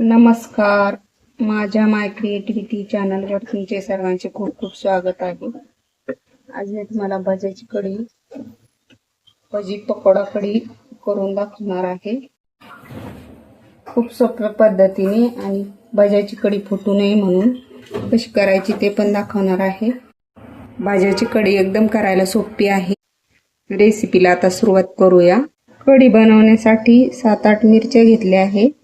नमस्कार. माझ्या माय क्रिएटिव्हिटी चॅनलवर तुमचे सर्वांचे खूप खूप स्वागत आहे. आज मी तुम्हाला भज्याची कढी भजी पकोडा कढी करून दाखवणार आहे. खूप सोप्या पद्धतीने आणि भाज्याची कढी फुटू नये म्हणून कशी करायची ते पण दाखवणार आहे. भाज्याची कढी एकदम करायला सोपी आहे. रेसिपीला आता सुरुवात करूया. कढी बनवण्यासाठी सात आठ मिरच्या घेतल्या आहे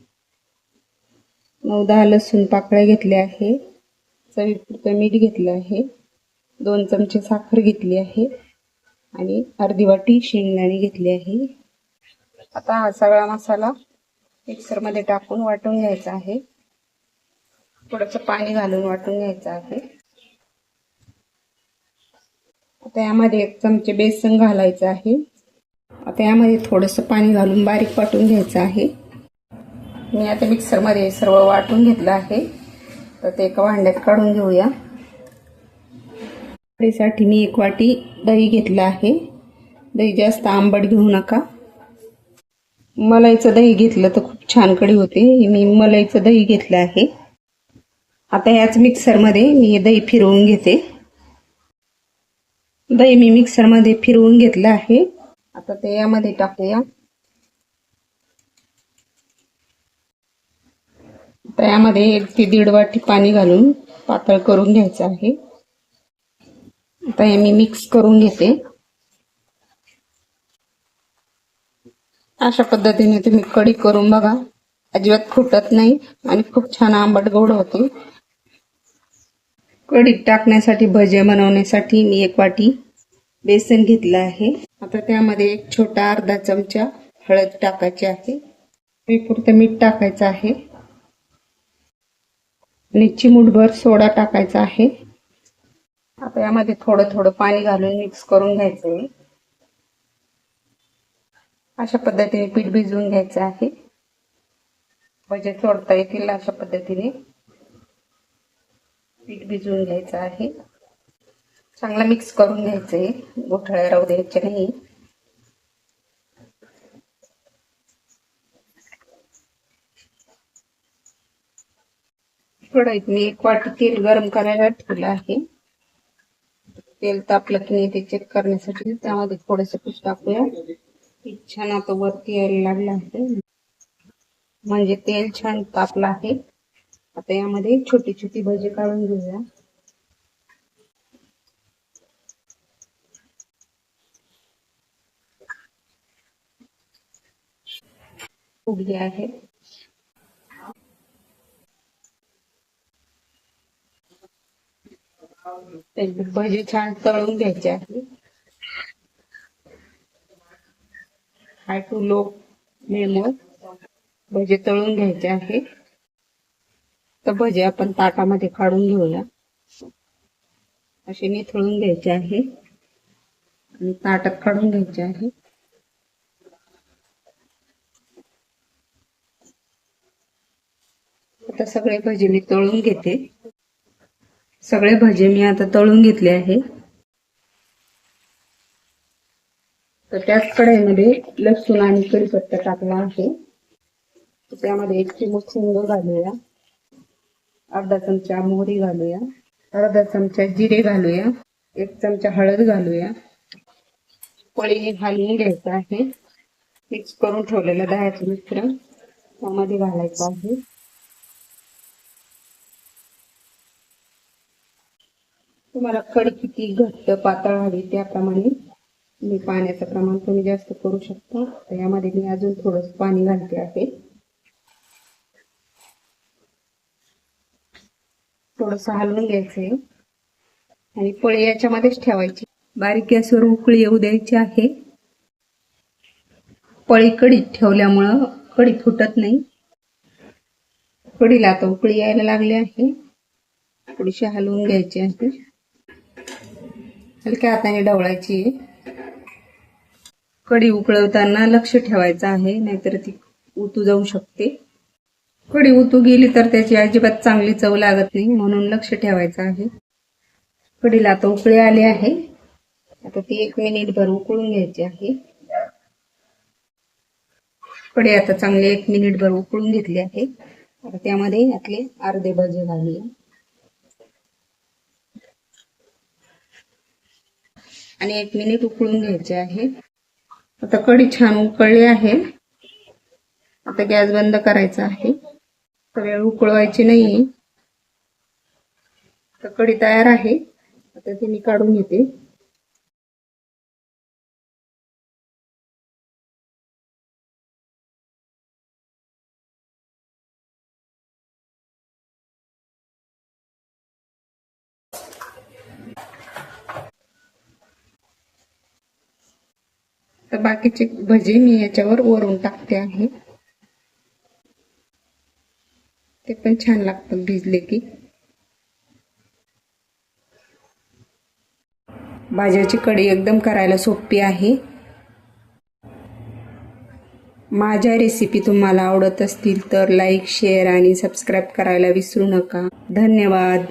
नऊ दहा लसूण पाकळ्या घेतल्या आहे. चवीपुरतं मीठ घेतलं आहे. दोन चमचे साखर घेतली आहे. आणि अर्धी वाटी शेंगदाणे घेतली आहे. आता हा सगळा मसाला मिक्सरमध्ये टाकून वाटून घ्यायचा आहे. थोडंसं पाणी घालून वाटून घ्यायचं आहे. आता यामध्ये एक चमचे बेसन घालायचं आहे. आता यामध्ये थोडंसं पाणी घालून बारीक वाटून घ्यायचं आहे. मी आता मिक्सरमध्ये सर्व वाटून घेतलं आहे. तर ते एका भांड्यात काढून घेऊया. साठी मी एक वाटी दही घेतलं आहे. दही जास्त आंबट घेऊ नका. मलाईचं दही घेतलं तर खूप छान कडी होते. मी मलाईचं दही घेतलं आहे. आता ह्याच मिक्सरमध्ये मी हे दही फिरवून घेते. दही मी मिक्सरमध्ये फिरवून घेतलं आहे. आता ते यामध्ये टाकूया. आता यामध्ये एक ते दीड वाटी पाणी घालून पातळ करून घ्यायचं आहे. आता हे मी मिक्स करून घेते. अशा पद्धतीने तुम्ही कडी करून बघा. अजिबात फुटत नाही आणि खूप छान आंबट गोड होते. कढीत टाकण्यासाठी भजे बनवण्यासाठी मी एक वाटी बेसन घेतलं आहे. आता त्यामध्ये एक छोटा अर्धा चमचा हळद टाकायची आहे. पुरतं मीठ टाकायचं आहे. आणि चिमूटभर सोडा टाकायचा आहे. आता यामध्ये थोडं थोडं पाणी घालून मिक्स करून घ्यायचं आहे अशा पद्धतीने पीठ भिजवून घ्यायचं आहे. म्हणजे सोडता येतील अशा पद्धतीने. पीठ भिजवून घ्यायचं आहे. चांगला मिक्स करून घ्यायचं आहे गोठळ्या राहू द्यायचे नाही. कढईत मी एक वाटी तेल गरम करायला ठेवलं आहे. तेल तापलं की नाही ते चेक करण्यासाठी त्यामध्ये थोडस पीठ टाकूया. पीठ छान आता वरती यायला लागलं आहे. म्हणजे तेल छान तापलं आहे. आता यामध्ये छोटी छोटी भजी काढून घेऊया. उघडी आहे. भजी छान तळून घ्यायची आहे हाय टू लो फ्लेमवर भजी तळून घ्यायचे आहे. तर भजे आपण ताटामध्ये काढून घेऊया. असे निथळून घ्यायचे आहे. आणि ताटात काढून घ्यायचे आहे. आता सगळे भजी मी तळून घेते. सगळे भजे मी आता तळून घेतले आहे. तर त्याच कढईमध्ये लसूण आणि कढीपत्ता टाकला आहे. त्यामध्ये एक चिमूट हिंग घालूया. अर्धा चमचा मोहरी घालूया. अर्धा चमचा जिरे घालूया. एक चमचा हळद घालूया. पळी घालून घ्यायचं आहे. मिक्स करून ठेवलेलं दह्याचं मिश्रण. त्यामध्ये घालायचं आहे. तुम्हाला कढी किती घट्ट पातळ हवी त्याप्रमाणे मी पाण्याचं प्रमाण तुम्ही जास्त करू शकता. तर यामध्ये मी अजून थोडस पाणी घालते आहे. थोडस हलवून घ्यायचंय आणि पळी याच्यामध्येच ठेवायची. बारीक गॅसवर उकळी येऊ द्यायची आहे. पळी कडीत ठेवल्यामुळं कडी फुटत नाही. कडीला आता उकळी यायला लागली आहे. थोडीशी हलवून घ्यायची आहे. हलक्या हाताने ढवळायची कढी उकळवताना लक्ष ठेवायचं आहे नाहीतर ती उतू जाऊ शकते. कढी उतू गेली तर त्याची अजिबात चांगली चव लागत नाही म्हणून लक्ष ठेवायचं आहे. कढीला आता उकळी आली आहे. आता ती एक मिनिटभर उकळून घ्यायची आहे. कढी आता चांगली एक मिनिटभर उकळून घेतली आहे. आता त्यामध्ये आपले अर्धे भजे घालूया. आणि एक मिनिट उकळून घ्यायचे आहे. आता कढी छान उकळली आहे. आता गॅस बंद करायचा आहे. तर वेळ उकळवायची नाही तर कढी तयार आहे. आता ती मी काढून घेते. तर बाकीचे भजी मी याच्यावर वरून टाकते आहे. ते पण छान लागतं भिजले की. भाज्याची कढी एकदम करायला सोपी आहे. माझ्या रेसिपी तुम्हाला आवडत असतील तर लाईक शेअर आणि सबस्क्राईब करायला विसरू नका. धन्यवाद.